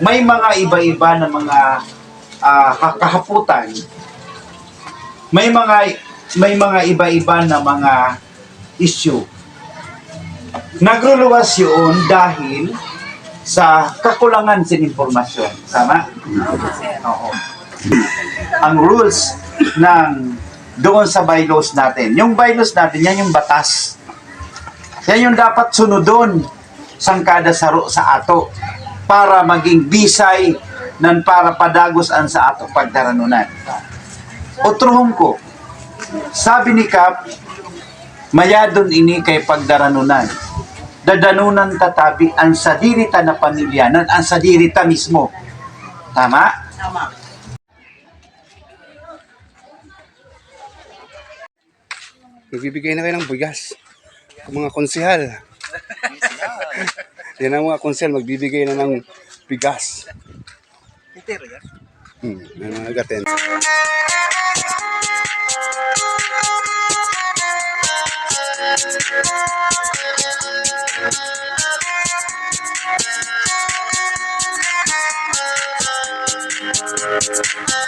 may mga iba-iba na mga ah, kahaputan. May mga may mga iba-iba na mga issue. Nagluluwas yun dahil sa kakulangan sa impormasyon. Tama? Oo. Ang rules ng doon sa bylaws natin. Yung bylaws natin, yan yung batas. Yan yung dapat sunodon sangkada sa ro- sa ato para maging bisay nan para padagos an sa ato pagdaranunan. Otruhom ko, sabi ni Kap, mayadon ini kay pagdaranunan. Dadanunan tatabi ang sadirita na pamilyanan, ang sadirita mismo. Tama? Nagbibigay na kayo ng bigas. Ang mga konsehal. Yan ang mga konsehal, magbibigay na ng bigas. Hmm, may mga gaten.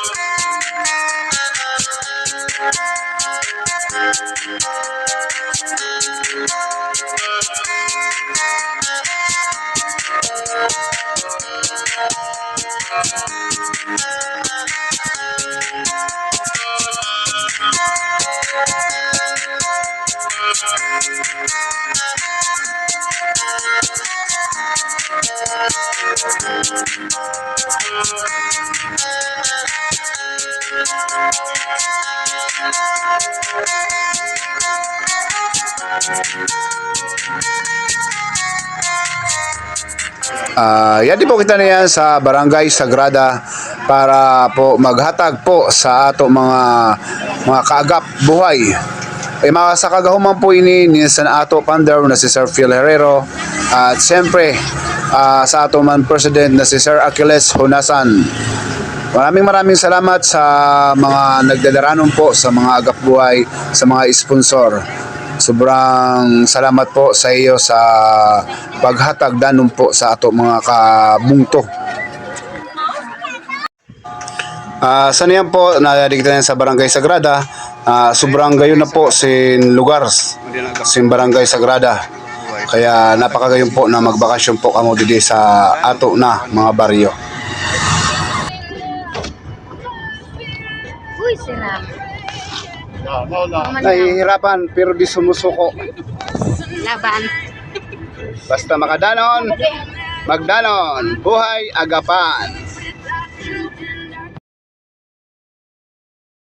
Ah, yan din po kita na yan sa Barangay Sagrada para po maghatag po sa ato mga mga kaagap buhay. E mga sa kagahuman po ini ni sa ato pander na si Sir Phil Herrero at siyempre ah, sa ato man President na si Sir Achilles Hunasan. Maraming maraming salamat sa mga nagdadaranon po sa mga agap buhay, sa mga sponsor. Sobrang salamat po sa iyo sa paghatag danon po sa ato mga kabungto. Ah, sa niyan po nadigtan sa Barangay Sagrada. Ah, sobrang gayon na po sin lugar sin Barangay Sagrada. Kaya napakagayon po na magbakasyon po kamo didi sa ato na mga baryo. Uy, sira. Nahihirapan pero di sumusuko. Laban. Basta makadanon, magdanon, buhay agapan.